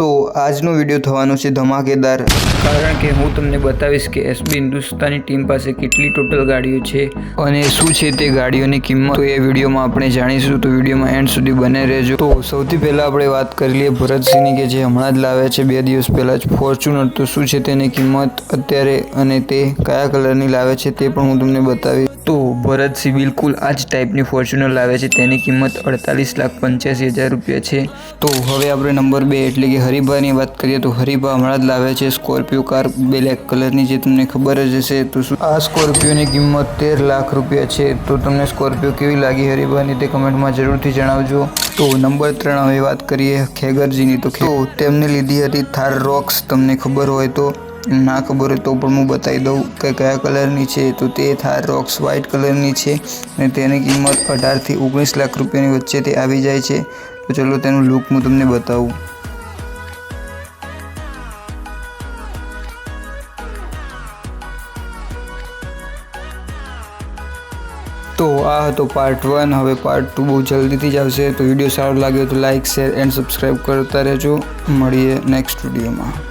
તો આજનો વીડિયો થવાનો છે ધમાકેદાર. કારણ કે હું તમને બતાવીશ કે એસબી હિન્દુસ્તાની ટીમ પાસે કેટલી ટોટલ ગાડીઓ છે અને શું છે તે ગાડીઓની કિંમત. એ વિડીયોમાં આપણે જાણીશું. તો વિડીયોમાં એન્ડ સુધી બને રહેજો. તો સૌથી પહેલાં આપણે વાત કરી લઈએ ભરતસિંહની કે જે હમણાં જ લાવ્યા છે બે દિવસ પહેલાં જ ફોર્ચ્યુનર. તો શું છે તેની કિંમત અત્યારે અને તે કયા કલરની લાવે છે તે પણ હું તમને બતાવીશ. ભરતસિંહ બિલકુલ આ જ ટાઈપની ફોર્ચ્યુનર લાવે છે. તેની કિંમત અડતાલીસ લાખ પંચ્યાસી હજાર રૂપિયા છે. તો હવે આપણે નંબર બે, એટલે કે હરિભાની વાત કરીએ તો હરિભા હમણાં જ લાવે છે સ્કોર્પિયો કાર બ્લેક કલરની જે તમને ખબર જ હશે, તો શું? આ સ્કોર્પિયોની કિંમત તેર લાખ રૂપિયા છે. તો તમને સ્કોર્પિયો કેવી લાગી હરિભાની તે કમેન્ટમાં જરૂરથી જણાવજો. તો નંબર ત્રણ હવે વાત કરીએ ખેગરજીની તો તેમને લીધી હતી થાર રોક્સ તમને ખબર હોય તો. ના ખબર હોય તો પણ હું બતાવી દઉં કે કયા કલરની છે. તો તે થાર રોક્સ વ્હાઇટ કલરની છે અને તેની કિંમત અઢારથી ઓગણીસ લાખ રૂપિયાની વચ્ચે તે આવી જાય છે. તો ચલો તેનું લુક હું તમને બતાવું. તો આ હતો પાર્ટ વન હવે પાર્ટ ટુ બહુ જલ્દીથી જ આવશે. તો વીડિયો સારો લાગ્યો તો લાઇક શેર એન્ડ સબસ્ક્રાઈબ કરતા રહેજો. મળીએ નેક્સ્ટ વિડીયોમાં